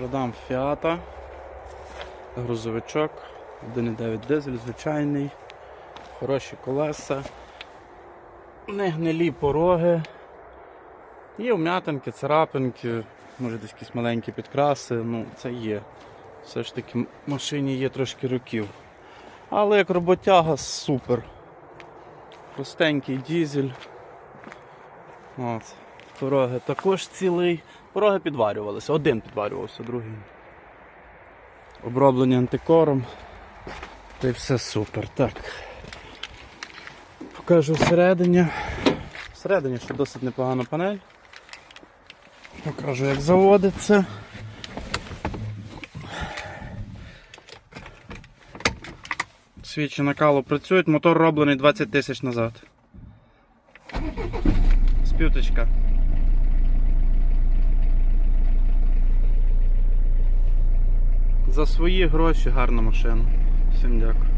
Продам фіата, грузовичок, 1,9 дизель, звичайний, хороші колеса, не гнилі пороги. Є вм'ятинки, царапинки, може десь якісь маленькі підкраси, ну це є. Все ж таки машині є трошки років. Але як роботяга супер. Простенький дізель. От. Пороги також цілий. Пороги підварювалися. Один підварювався, другий. Оброблені антикором. Та й все супер. Так. Покажу всередині. Всередині ще досить непогана панель. Покажу, як заводиться. Свічі накалу працюють, мотор роблений 20 тисяч назад. Спюточка. За свої гроші гарна машина. Всім дякую.